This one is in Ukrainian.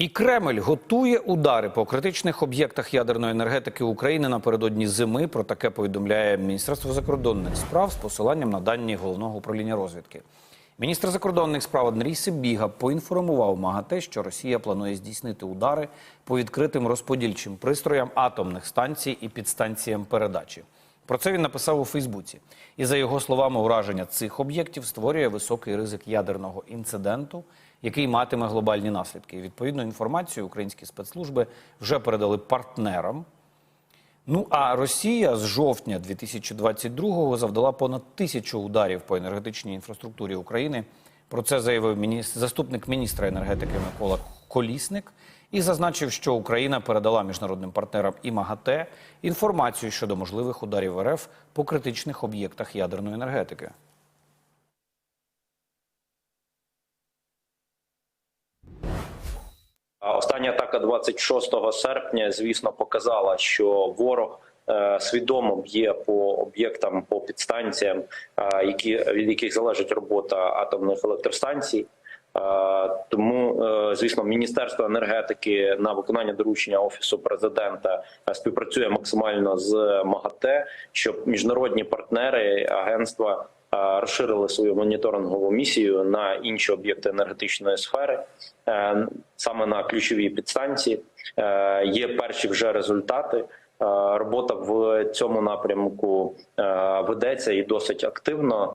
І Кремль готує удари по критичних об'єктах ядерної енергетики України напередодні зими. Про таке повідомляє Міністерство закордонних справ з посиланням на дані головного управління розвідки. Міністр закордонних справ Андрій Сибіга поінформував МАГАТЕ, що Росія планує здійснити удари по відкритим розподільчим пристроям атомних станцій і підстанціям передачі. Про це він написав у Фейсбуці. І за його словами, ураження цих об'єктів створює високий ризик ядерного інциденту, який матиме глобальні наслідки. І відповідну інформацію українські спецслужби вже передали партнерам. Ну а Росія з жовтня 2022-го завдала понад тисячу ударів по енергетичній інфраструктурі України. Про це заявив міністр, заступник міністра енергетики Микола Колісник і зазначив, що Україна передала міжнародним партнерам і МАГАТЕ інформацію щодо можливих ударів РФ по критичних об'єктах ядерної енергетики. Остання атака 26 серпня, звісно, показала, що ворог е, свідомо б'є по об'єктам, по підстанціям, е, від яких залежить робота атомних електростанцій. Е, Тому, е, звісно, Міністерство енергетики на виконання доручення офісу президента е, співпрацює максимально з МАГАТЕ, щоб міжнародні партнери агентства розширили свою моніторингову місію на інші об'єкти енергетичної сфери, саме на ключові підстанції. Є перші вже результати. Робота в цьому напрямку ведеться і досить активно.